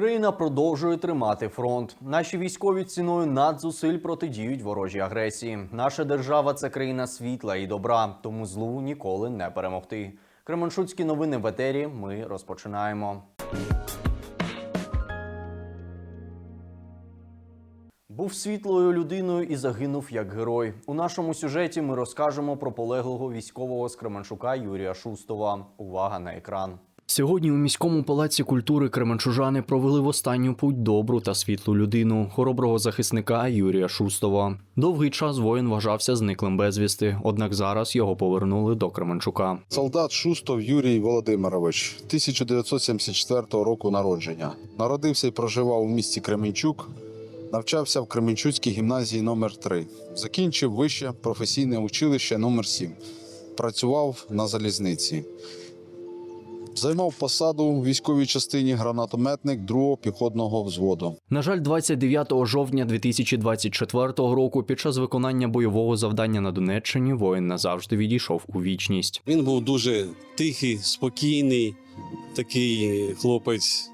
Україна продовжує тримати фронт. Наші військові ціною надзусиль протидіють ворожій агресії. Наша держава це країна світла і добра, тому злу ніколи не перемогти. Кременчуцькі новини в етері. Ми розпочинаємо. Був світлою людиною і загинув як герой. У нашому сюжеті ми розкажемо про полеглого військового з Кременчука Юрія Шустова. Увага на екран. Сьогодні у міському палаці культури кременчужани провели в останню путь добру та світлу людину, хороброго захисника Юрія Шустова. Довгий час воїн вважався зниклим безвісти, однак зараз його повернули до Кременчука. Солдат Шустов Юрій Володимирович, 1974 року народження. Народився і проживав у місті Кременчук. Навчався в Кременчуцькій гімназії номер 3 Закінчив вище професійне училище номер 7 Працював на залізниці. Займав посаду у військовій частині гранатометник 2-го піхотного взводу. На жаль, 29 жовтня 2024 року, під час виконання бойового завдання на Донеччині, воїн назавжди відійшов у вічність. Він був дуже тихий, спокійний, такий хлопець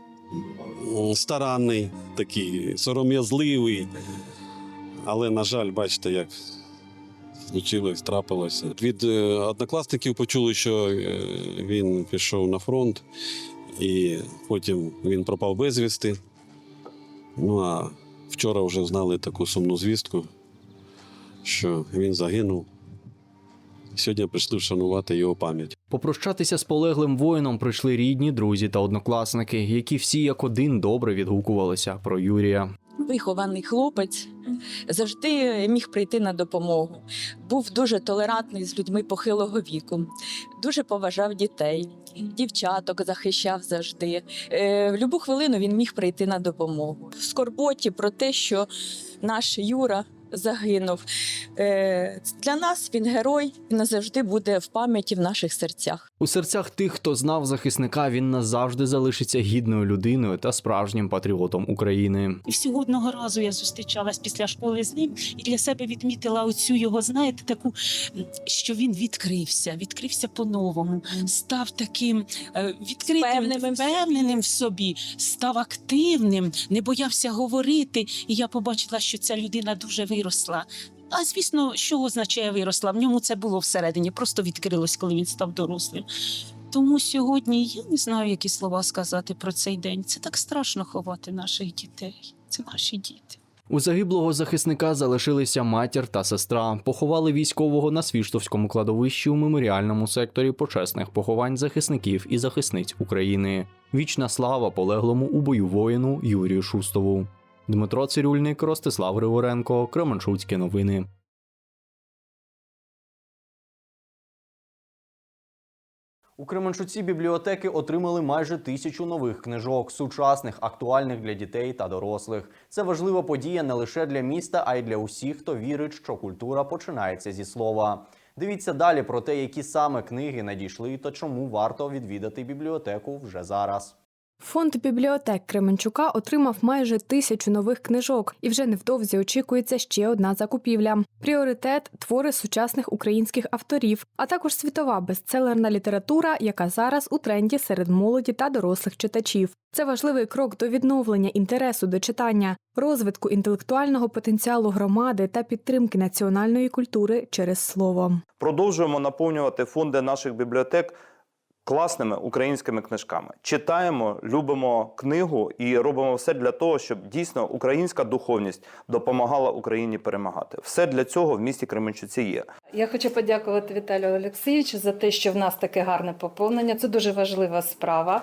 старанний, такий сором'язливий. Але, на жаль, бачите, як случилось, трапилося. Від е, однокласників почули, що е, він пішов на фронт, і потім він пропав безвісти. Ну а вчора вже знали таку сумну звістку, що він загинув. Сьогодні прийшли вшанувати його пам'ять. Попрощатися з полеглим воїном прийшли рідні, друзі та однокласники, які всі як один добре відгукувалися про Юрія. Вихований хлопець, завжди міг прийти на допомогу. Був дуже толерантний з людьми похилого віку, дуже поважав дітей, дівчаток захищав завжди. Е, В будь-яку хвилину він міг прийти на допомогу. В скорботі про те, що наш Юра. Загинув Е, для нас він герой і назавжди буде в пам'яті в наших серцях. У серцях тих, хто знав захисника, він назавжди залишиться гідною людиною та справжнім патріотом України. І всього одного разу я зустрічалась після школи з ним і для себе відмітила оцю його, знаєте, таку, що він відкрився, відкрився по-новому, став таким е, відкритим, Впевненим в собі. впевненим в собі, став активним, не боявся говорити. І я побачила, що ця людина дуже виросла. А звісно, що означає виросла? Ньому це було всередині, просто відкрилось, коли він став дорослим. Тому сьогодні я не знаю, які слова сказати про цей день. Це так страшно ховати наших дітей. Це наші діти. У загиблого захисника залишилися матір та сестра. Поховали військового на Свіштовському кладовищі у меморіальному секторі почесних поховань захисників і захисниць України. Вічна слава полеглому у бою воїну Юрію Шустову. Дмитро Цирюльник, Ростислав Григоренко, Кременчуцькі новини. У Кременчуці бібліотеки отримали майже тисячу нових книжок, сучасних, актуальних для дітей та дорослих. Це важлива подія не лише для міста, а й для усіх, хто вірить, що культура починається зі слова. Дивіться далі про те, які саме книги надійшли та чому варто відвідати бібліотеку вже зараз. Фонд бібліотек Кременчука отримав майже тисячу нових книжок, і вже невдовзі очікується ще одна закупівля. Пріоритет твори сучасних українських авторів, а також світова бестселерна література, яка зараз у тренді серед молоді та дорослих читачів. Це важливий крок до відновлення інтересу до читання, розвитку інтелектуального потенціалу громади та підтримки національної культури через слово. Продовжуємо наповнювати фонди наших бібліотек класними українськими книжками. Читаємо, любимо книгу і робимо все для того, щоб дійсно українська духовність допомагала Україні перемагати. Все для цього в місті Кременчуці є. Я хочу подякувати Віталію Олексійовичу за те, що в нас таке гарне поповнення. Це дуже важлива справа.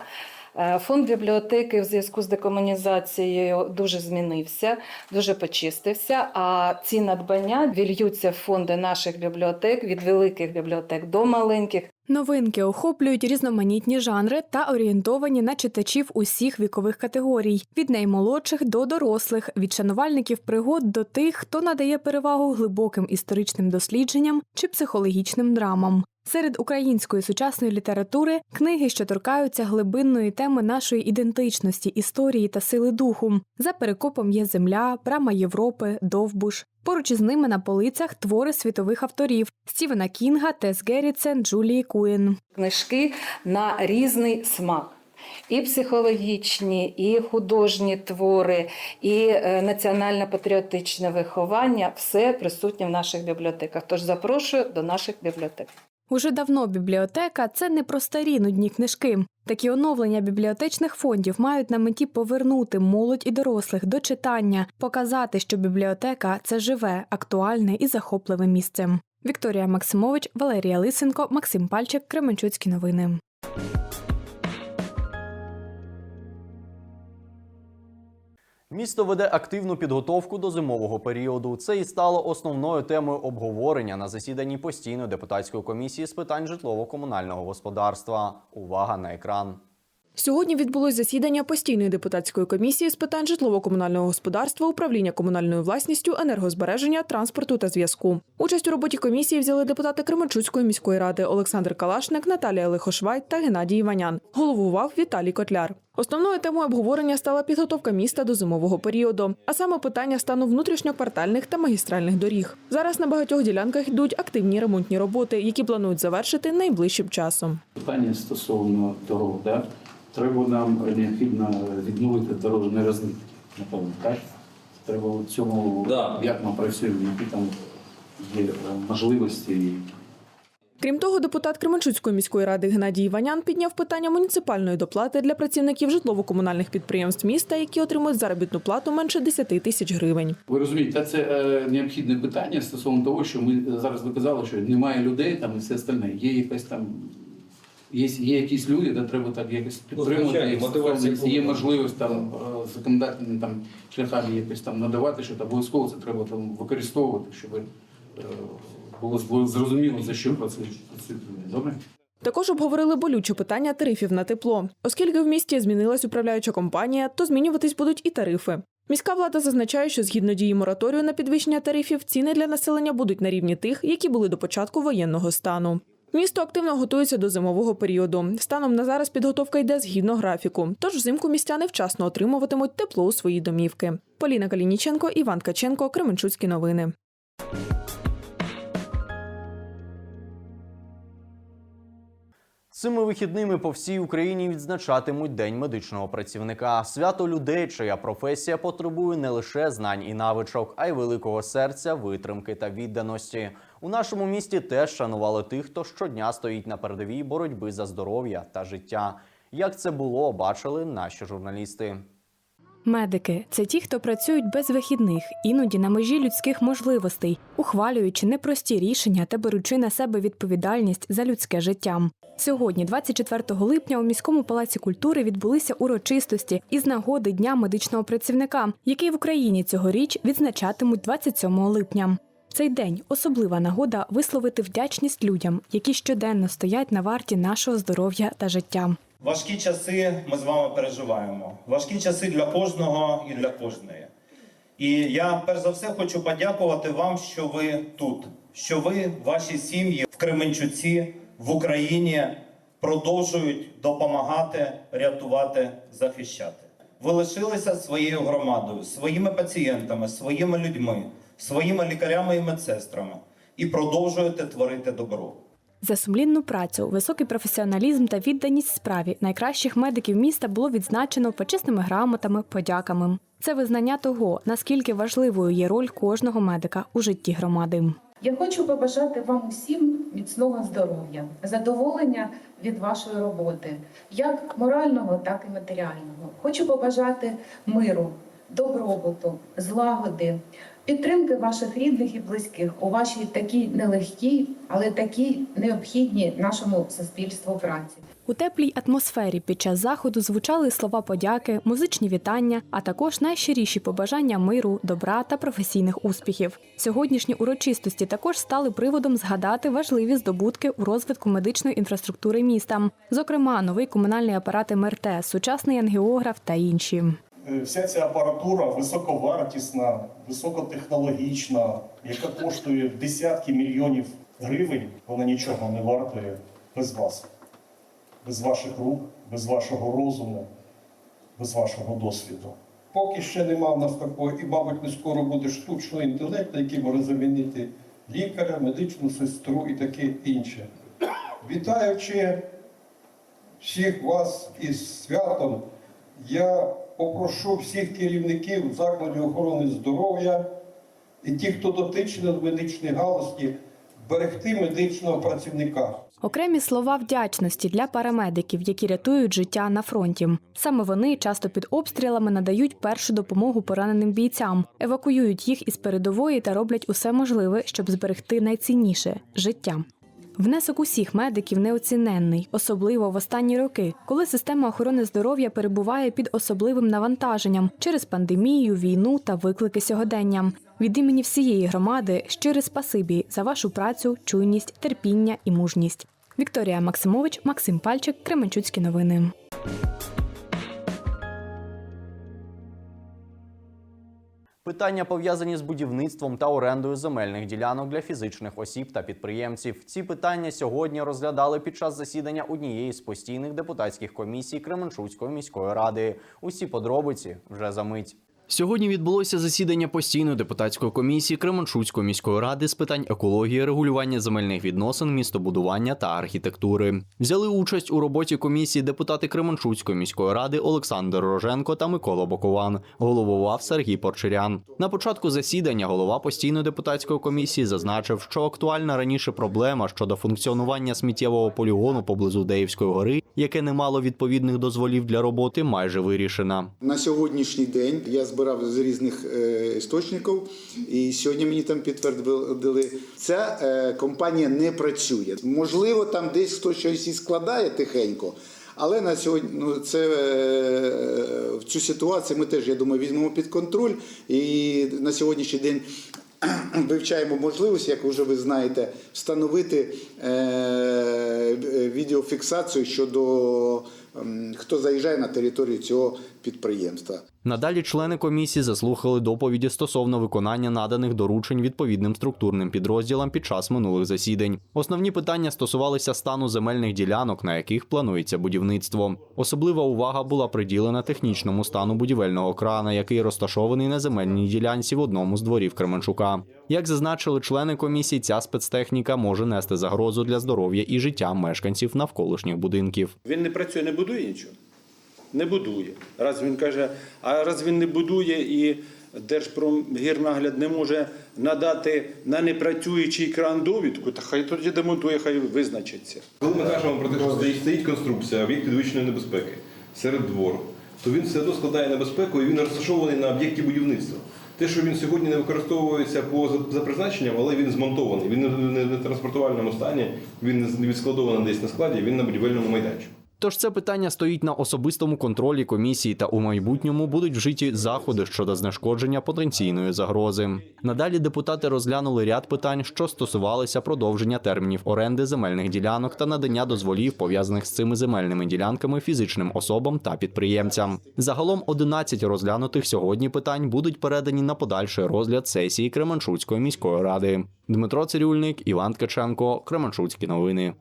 Е, Фонд бібліотеки в зв'язку з декомунізацією дуже змінився, дуже почистився. А ці надбання вільються в фонди наших бібліотек від великих бібліотек до маленьких. Новинки охоплюють різноманітні жанри та орієнтовані на читачів усіх вікових категорій від наймолодших до дорослих, від шанувальників пригод до тих, хто надає перевагу глибоким історичним дослідженням чи психологічним драмам. Серед української сучасної літератури книги, що торкаються глибинної теми нашої ідентичності, історії та сили духу. За перекопом є земля, брама Європи, Довбуш. Поруч із ними на полицях твори світових авторів Стівена Кінга, Тес Геррітсен, Джулії Куін. Книжки на різний смак. І психологічні, і художні твори, і е, національно-патріотичне виховання все присутнє в наших бібліотеках. Тож запрошую до наших бібліотек. Уже давно бібліотека це не про старі нудні книжки. Такі оновлення бібліотечних фондів мають на меті повернути молодь і дорослих до читання, показати, що бібліотека це живе, актуальне і захопливе місце. Вікторія Максимович, Валерія Лисенко, Максим Пальчик, Кременчуцькі новини. Місто веде активну підготовку до зимового періоду. Це і стало основною темою обговорення на засіданні постійної депутатської комісії з питань житлово-комунального господарства. Увага на екран. Сьогодні відбулось засідання постійної депутатської комісії з питань житлово-комунального господарства, управління комунальною власністю, енергозбереження, транспорту та зв'язку. Участь у роботі комісії взяли депутати Кременчуцької міської ради Олександр Калашник, Наталія Лихошвайт та Геннадій Іванян. Головував Віталій Котляр. Основною темою обговорення стала підготовка міста до зимового періоду, а саме питання стану внутрішньоквартальних та магістральних доріг. Зараз на багатьох ділянках йдуть активні ремонтні роботи, які планують завершити найближчим часом. Питання стосовно дорог, да? Треба нам необхідно відновити дорожній розмір, напевно, так? Треба в цьому, як ми працюємо, які там є е, можливості. Крім того, депутат Кременчуцької міської ради Геннадій Іванян підняв питання муніципальної доплати для працівників житлово-комунальних підприємств міста, які отримують заробітну плату менше 10 тисяч гривень. Ви розумієте, це е, необхідне питання стосовно того, що ми зараз ви казали, що немає людей там і все остальне. Є якась там. Є, є якісь люди, де треба так якось підтримувати, їх, стосовно- є можливість там е, там шляхами якось там надавати, що обов'язково це треба там використовувати, щоб е, було зрозуміло за що працюють. Добре? Також обговорили болюче питання тарифів на тепло. Оскільки в місті змінилась управляюча компанія, то змінюватись будуть і тарифи. Міська влада зазначає, що згідно дії мораторію на підвищення тарифів, ціни для населення будуть на рівні тих, які були до початку воєнного стану. Місто активно готується до зимового періоду. Станом на зараз підготовка йде згідно графіку. Тож взимку містяни вчасно отримуватимуть тепло у свої домівки. Поліна Калініченко, Іван Каченко, Кременчуцькі новини. Цими вихідними по всій Україні відзначатимуть День медичного працівника. Свято людей, чия професія потребує не лише знань і навичок, а й великого серця, витримки та відданості. У нашому місті теж шанували тих, хто щодня стоїть на передовій боротьби за здоров'я та життя. Як це було, бачили наші журналісти. Медики це ті, хто працюють без вихідних, іноді на межі людських можливостей, ухвалюючи непрості рішення та беручи на себе відповідальність за людське життя. Сьогодні, 24 липня, у міському палаці культури відбулися урочистості із нагоди Дня медичного працівника, який в Україні цьогоріч відзначатимуть 27 липня. Цей день особлива нагода висловити вдячність людям, які щоденно стоять на варті нашого здоров'я та життя. Важкі часи ми з вами переживаємо. Важкі часи для кожного і для кожної. І я перш за все хочу подякувати вам, що ви тут, що ви, ваші сім'ї в Кременчуці, в Україні продовжують допомагати, рятувати, захищати. Ви лишилися своєю громадою, своїми пацієнтами, своїми людьми, своїми лікарями і медсестрами і продовжуєте творити добро. За сумлінну працю, високий професіоналізм та відданість справі найкращих медиків міста було відзначено почесними грамотами, подяками. Це визнання того, наскільки важливою є роль кожного медика у житті громади. Я хочу побажати вам усім міцного здоров'я, задоволення від вашої роботи, як морального, так і матеріального. Хочу побажати миру, добробуту, злагоди, підтримки ваших рідних і близьких у вашій такій нелегкій, але такій необхідній нашому суспільству праці. У теплій атмосфері під час заходу звучали слова подяки, музичні вітання, а також найщиріші побажання миру, добра та професійних успіхів. Сьогоднішні урочистості також стали приводом згадати важливі здобутки у розвитку медичної інфраструктури міста, зокрема, новий комунальний апарат МРТ, сучасний ангіограф та інші. Е, Вся ця апаратура високовартісна, високотехнологічна, яка коштує десятки мільйонів гривень, вона нічого не вартує без вас, без ваших рук, без вашого розуму, без вашого досвіду. Поки ще нема в нас такого, і, мабуть, не скоро буде штучного інтелекту, який може замінити лікаря, медичну сестру і таке інше. Вітаючи всіх вас із святом. Я попрошу всіх керівників закладів охорони здоров'я і тих, хто дотичний до медичної галузі, берегти медичного працівника. Окремі слова вдячності для парамедиків, які рятують життя на фронті. Саме вони часто під обстрілами надають першу допомогу пораненим бійцям, евакуюють їх із передової та роблять усе можливе, щоб зберегти найцінніше життя. Внесок усіх медиків неоціненний, особливо в останні роки, коли система охорони здоров'я перебуває під особливим навантаженням через пандемію, війну та виклики сьогодення. Від імені всієї громади щире спасибі за вашу працю, чуйність, терпіння і мужність. Вікторія Максимович, Максим Пальчик, Кременчуцькі новини. Питання пов'язані з будівництвом та орендою земельних ділянок для фізичних осіб та підприємців. Ці питання сьогодні розглядали під час засідання однієї з постійних депутатських комісій Кременчуцької міської ради. Усі подробиці вже за мить. Сьогодні відбулося засідання постійної депутатської комісії Кременчуцької міської ради з питань екології, регулювання земельних відносин, містобудування та архітектури. Взяли участь у роботі комісії депутати Кременчуцької міської ради Олександр Роженко та Микола Бокован. Головував Сергій Порчерян. На початку засідання голова постійної депутатської комісії зазначив, що актуальна раніше проблема щодо функціонування сміттєвого полігону поблизу Деївської гори, яке не мало відповідних дозволів для роботи, майже вирішена. На сьогоднішній день я збирав з різних е, істочників, і сьогодні мені там підтвердили, ця е, компанія не працює. Можливо, там десь хтось щось і складає тихенько. Але на сьогодні ну, це е, в цю ситуацію ми теж, я думаю, візьмемо під контроль. І на сьогоднішній день вивчаємо можливість, як вже ви знаєте, встановити е, відеофіксацію щодо хто заїжджає на територію цього підприємства. Надалі члени комісії заслухали доповіді стосовно виконання наданих доручень відповідним структурним підрозділам під час минулих засідань. Основні питання стосувалися стану земельних ділянок, на яких планується будівництво. Особлива увага була приділена технічному стану будівельного крана, який розташований на земельній ділянці в одному з дворів Кременчука. Як зазначили члени комісії, ця спецтехніка може нести загрозу для здоров'я і життя мешканців навколишніх будинків. Він не працює, не будує нічого. Не будує. Раз він каже, а раз він не будує і Держпромгірнагляд не може надати на непрацюючий кран довідку, то хай тоді демонтує, хай визначиться. Коли ми кажемо про те, що стоїть- конструкція, об'єкт підвищеної небезпеки серед двору, то він все одно складає небезпеку і він розташований на об'єкті будівництва. Те, що він сьогодні не використовується по за- призначенням, але він змонтований. Він не в транспортувальному стані, він не відскладований десь на складі, він на будівельному майданчику. Тож це питання стоїть на особистому контролі комісії та у майбутньому будуть вжиті заходи щодо знешкодження потенційної загрози. Надалі депутати розглянули ряд питань, що стосувалися продовження термінів оренди земельних ділянок та надання дозволів пов'язаних з цими земельними ділянками фізичним особам та підприємцям. Загалом 11 розглянутих сьогодні питань будуть передані на подальший розгляд сесії Кременчуцької міської ради. Дмитро Цирюльник, Іван Ткаченко, Кременчуцькі новини.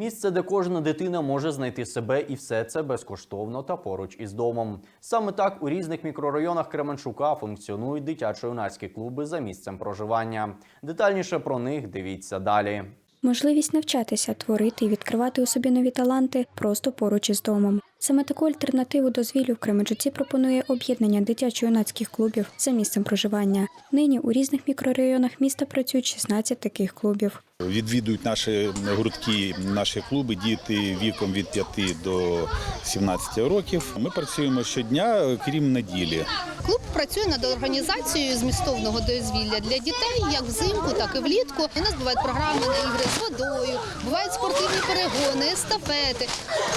Місце, де кожна дитина може знайти себе, і все це безкоштовно та поруч із домом. Саме так у різних мікрорайонах Кременчука функціонують дитячо-юнацькі клуби за місцем проживання. Детальніше про них дивіться далі. Можливість навчатися, творити і відкривати у собі нові таланти просто поруч із домом. Саме таку альтернативу дозвіллю в Кременчуці пропонує об'єднання дитячо-юнацьких клубів за місцем проживання. Нині у різних мікрорайонах міста працюють 16 таких клубів. Відвідують наші гуртки, наші клуби діти віком від 5 до 17 років. Ми працюємо щодня, крім неділі. Клуб працює над організацією змістовного дозвілля для дітей як взимку, так і влітку. У нас бувають програми на ігри з водою, бувають спортивні перегони, естафети.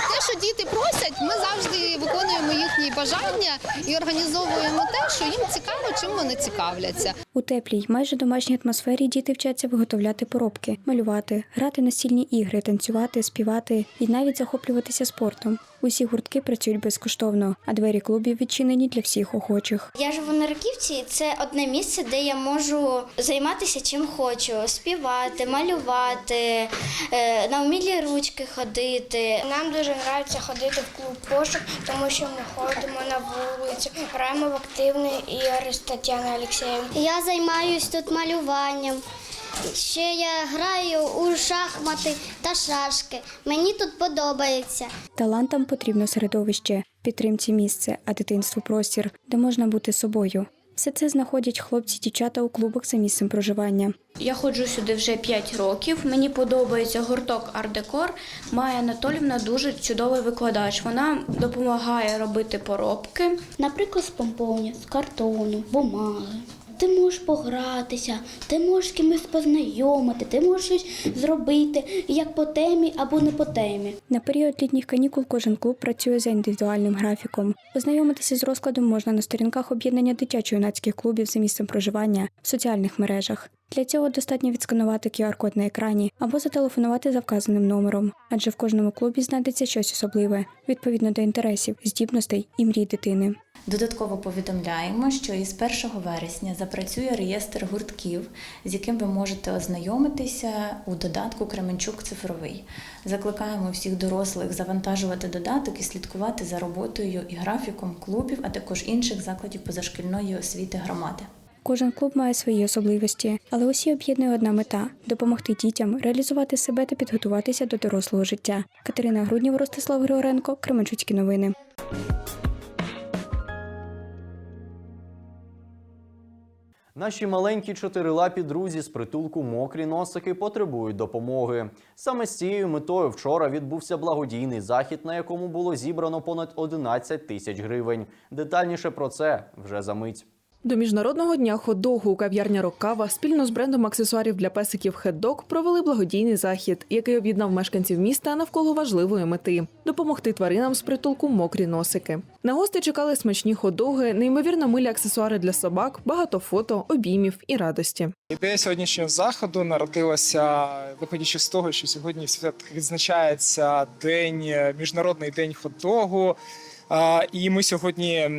Те, що діти просять, ми завжди виконуємо їхні бажання і організовуємо те, що їм цікаво, чим вони цікавляться. У теплій, майже домашній атмосфері діти вчаться виготовляти поробки, малювати, грати настільні ігри, танцювати, співати і навіть захоплюватися спортом. Усі гуртки працюють безкоштовно, а двері клубів відчинені для всіх охочих. Я живу на Раківці. Це одне місце, де я можу займатися чим хочу: співати, малювати, е, на вмілі ручки ходити. Нам дуже подобається ходити в клуб пошук, тому що ми ходимо на вулицю, граємо в активні ігри з Тетяною Олексієм. Я займаюся тут малюванням. Ще я граю у шахмати та шашки. Мені тут подобається. Талантам потрібно середовище, підтримці місце, а дитинству простір, де можна бути собою. Все це знаходять хлопці-дівчата у клубах за місцем проживання. Я ходжу сюди вже 5 років. Мені подобається гурток Ардекор. Майя Анатолівна дуже чудовий викладач. Вона допомагає робити поробки. Наприклад, з помповня, з картону, бумаги. Ти можеш погратися, ти можеш з кимось познайомити, ти можеш щось зробити як по темі або не по темі. На період літніх канікул кожен клуб працює за індивідуальним графіком. Ознайомитися з розкладом можна на сторінках об'єднання дитячо-юнацьких клубів за місцем проживання в соціальних мережах. Для цього достатньо відсканувати QR-код на екрані або зателефонувати за вказаним номером, адже в кожному клубі знайдеться щось особливе, відповідно до інтересів, здібностей і мрій дитини. Додатково повідомляємо, що із 1 вересня запрацює реєстр гуртків, з яким ви можете ознайомитися у додатку Кременчук цифровий. Закликаємо всіх дорослих завантажувати додаток і слідкувати за роботою і графіком клубів, а також інших закладів позашкільної освіти громади. Кожен клуб має свої особливості, але усі об'єднує одна мета допомогти дітям реалізувати себе та підготуватися до дорослого життя. Катерина Груднєва, Ростислав Григоренко, Кременчуцькі новини. Наші маленькі чотирилапі друзі з притулку мокрі носики потребують допомоги. Саме з цією метою вчора відбувся благодійний захід, на якому було зібрано понад 11 тисяч гривень. Детальніше про це вже за мить. До міжнародного дня хот-догу кав'ярня Роккава спільно з брендом аксесуарів для песиків «Хет-дог» провели благодійний захід, який об'єднав мешканців міста навколо важливої мети допомогти тваринам з притулку мокрі носики. На гості чекали смачні хот-доги, неймовірно милі аксесуари для собак, багато фото, обіймів і радості. Ідея сьогоднішнього заходу народилася, виходячи з того, що сьогодні свят відзначається день міжнародний день хот-догу. І ми сьогодні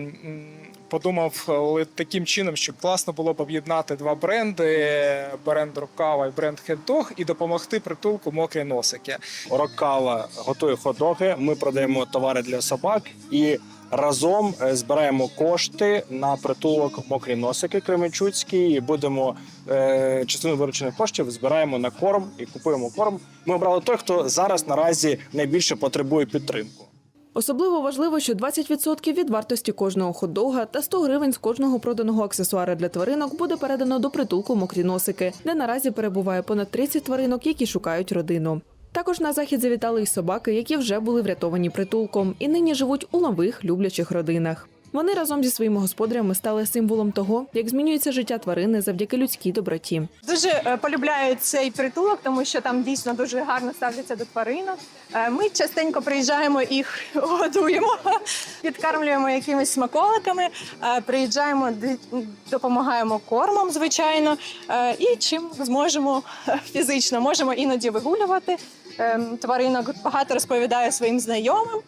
подумав таким чином, що класно було б об'єднати два бренди: бренд Рокава і бренд Хет-Дог, і допомогти притулку мокрі носики. Роккава готує хот-доги, Ми продаємо товари для собак і разом е, збираємо кошти на притулок мокрі носики Кременчуцький. І будемо е, частину виручених коштів збираємо на корм і купуємо корм. Ми обрали той, хто зараз наразі найбільше потребує підтримку. Особливо важливо, що 20% від вартості кожного хот-дога та 100 гривень з кожного проданого аксесуара для тваринок буде передано до притулку мокрі носики, де наразі перебуває понад 30 тваринок, які шукають родину. Також на захід завітали й собаки, які вже були врятовані притулком і нині живуть у нових люблячих родинах. Вони разом зі своїми господарями стали символом того, як змінюється життя тварини завдяки людській доброті. Дуже е, полюбляю цей притулок, тому що там дійсно дуже гарно ставляться до тваринок. Е, Ми частенько приїжджаємо їх годуємо, підкармлюємо якимись смаколиками, е, приїжджаємо, допомагаємо кормом, звичайно, і чим зможемо фізично. Можемо іноді вигулювати е, тваринок. Багато розповідаю своїм знайомим,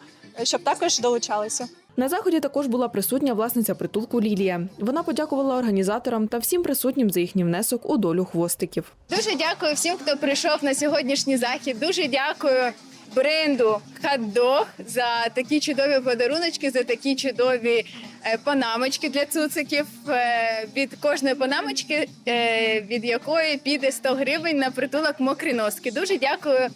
щоб також долучалися. На заході також була присутня власниця притулку Лілія. Вона подякувала організаторам та всім присутнім за їхній внесок у долю хвостиків. Дуже дякую всім, хто прийшов на сьогоднішній захід. Дуже дякую бренду Hot за такі чудові подаруночки, за такі чудові е, панамочки для цуциків. Е, Від кожної панамочки, е, від якої піде 100 гривень на притулок мокрі носки. Дуже дякую.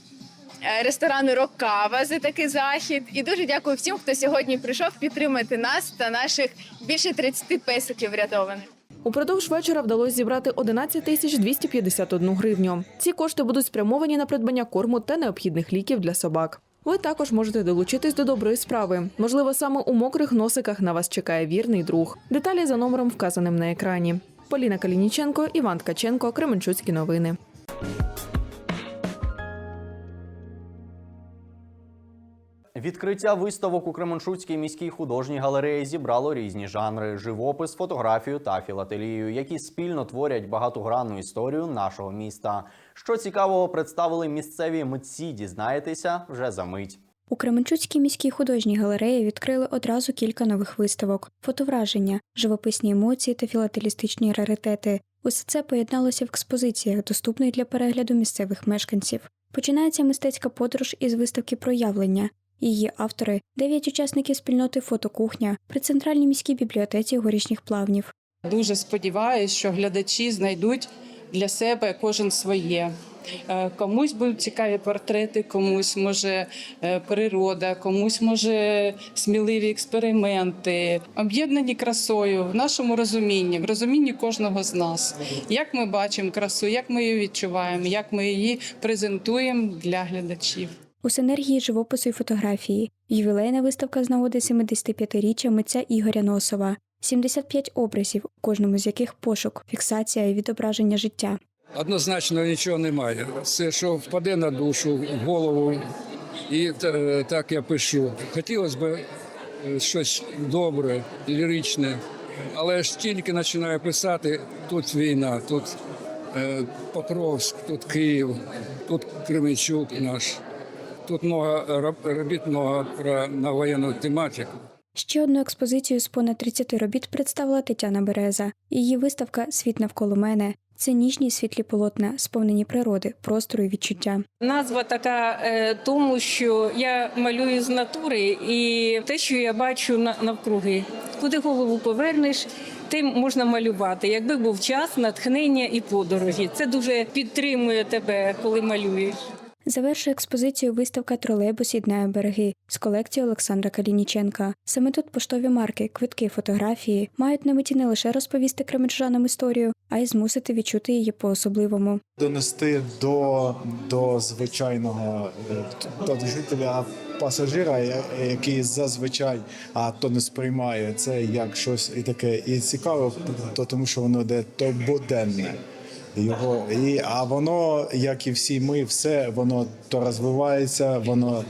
Е, Ресторану Роккава за такий захід, і дуже дякую всім, хто сьогодні прийшов підтримати нас та наших більше 30 песиків врятованих. Упродовж вечора вдалося зібрати 11 тисяч 251 гривню. Ці кошти будуть спрямовані на придбання корму та необхідних ліків для собак. Ви також можете долучитись до доброї справи. Можливо, саме у мокрих носиках на вас чекає вірний друг. Деталі за номером, вказаним на екрані. Поліна Калініченко, Іван Ткаченко, Кременчуцькі новини. Відкриття виставок у Кременчуцькій міській художній галереї зібрало різні жанри: живопис, фотографію та філателію, які спільно творять багатогранну історію нашого міста. Що цікавого представили місцеві митці, дізнаєтеся вже за мить. У Кременчуцькій міській художній галереї відкрили одразу кілька нових виставок: фотовраження, живописні емоції та філателістичні раритети. Усе це поєдналося в експозиціях, доступних для перегляду місцевих мешканців. Починається мистецька подорож із виставки проявлення. Її автори дев'ять учасників спільноти Фотокухня при центральній міській бібліотеці горішніх плавнів. Дуже сподіваюся, що глядачі знайдуть для себе кожен своє. Е, Комусь будуть цікаві портрети, комусь може е, природа, комусь може сміливі експерименти, об'єднані красою в нашому розумінні, в розумінні кожного з нас. Як ми бачимо красу, як ми її відчуваємо, як ми її презентуємо для глядачів. У синергії живопису і фотографії ювілейна виставка з нагоди 75-річчя митця Ігоря Носова. 75 образів, у кожному з яких пошук, фіксація і відображення життя. Однозначно нічого немає. Все, що впаде на душу, голову, і е, так я пишу. Хотілося б е, щось добре, ліричне, але ж тільки починаю писати, тут війна, тут е, Покровськ, тут Київ, тут Кременчук наш. Тут много роб- робіт много про на воєнну тематику. Ще одну експозицію з понад 30 робіт представила Тетяна Береза. Її виставка Світ навколо мене. Це ніжні світлі полотна, сповнені природи, простору і відчуття. Назва така е, тому, що я малюю з натури, і те, що я бачу на- навкруги, куди голову повернеш. Тим можна малювати, якби був час, натхнення і подорожі. Це дуже підтримує тебе, коли малюєш. Завершує експозицію виставка Тролейбус єднає береги з колекції Олександра Калініченка. Саме тут поштові марки, квитки, фотографії мають на меті не лише розповісти кременчужанам історію, а й змусити відчути її по-особливому. донести до, до звичайного е, до жителя пасажира, який зазвичай а то не сприймає це як щось і таке і цікаве, то тому що воно де то буденне. Його і а воно, як і всі ми, все воно то розвивається, воно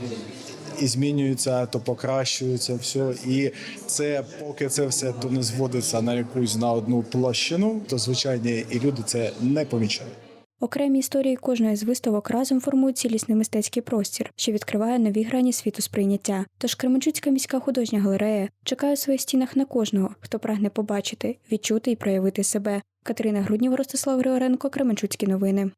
і змінюється, то покращується все. І це поки це все то не зводиться на якусь на одну площину, то звичайні і люди це не помічають. Окремі історії кожної з виставок разом формують цілісний мистецький простір, що відкриває нові грані світу сприйняття. Тож Кременчуцька міська художня галерея чекає у своїх стінах на кожного, хто прагне побачити, відчути і проявити себе. Катерина Груднєва, Ростислав Григоренко, Кременчуцькі новини.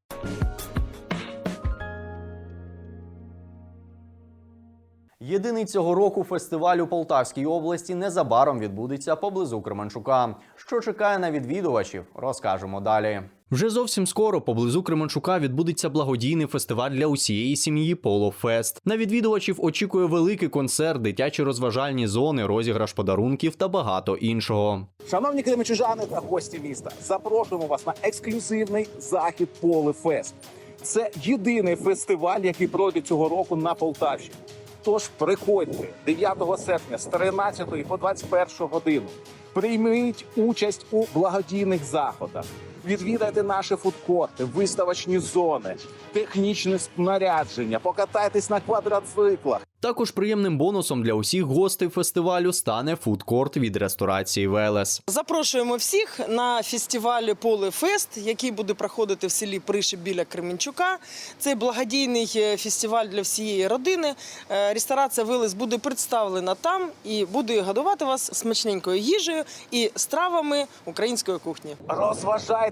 Єдиний цього року фестиваль у Полтавській області незабаром відбудеться поблизу Кременчука. Що чекає на відвідувачів, розкажемо далі. Вже зовсім скоро поблизу Кременчука відбудеться благодійний фестиваль для усієї сім'ї Полофест. На відвідувачів очікує великий концерт, дитячі розважальні зони, розіграш подарунків та багато іншого. Шановні кременчужани та гості міста, запрошуємо вас на ексклюзивний захід Полефест. Це єдиний фестиваль, який пройде цього року на Полтавщині. Тож приходьте 9 серпня з 13 по 21 годину. Прийміть участь у благодійних заходах. Відвідайте наші фудкорти, виставочні зони, технічне снарядження, покатайтесь на квадроциклах. Також приємним бонусом для усіх гостей фестивалю стане фудкорт від ресторації Велес. Запрошуємо всіх на фестиваль Поле Фест, який буде проходити в селі Пришиб біля Кременчука. Це благодійний е, фестиваль для всієї родини. Е, Ресторація Велес буде представлена там і буде годувати вас смачненькою їжею і стравами української кухні.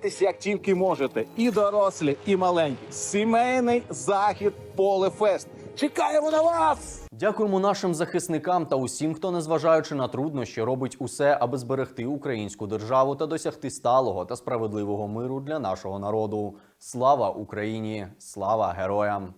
Розважайтесь як тільки можете, і дорослі, і маленькі. Сімейний захід Полефест. Чекаємо на вас! Дякуємо нашим захисникам та усім, хто, незважаючи на труднощі, робить усе, аби зберегти українську державу та досягти сталого та справедливого миру для нашого народу. Слава Україні! Слава героям!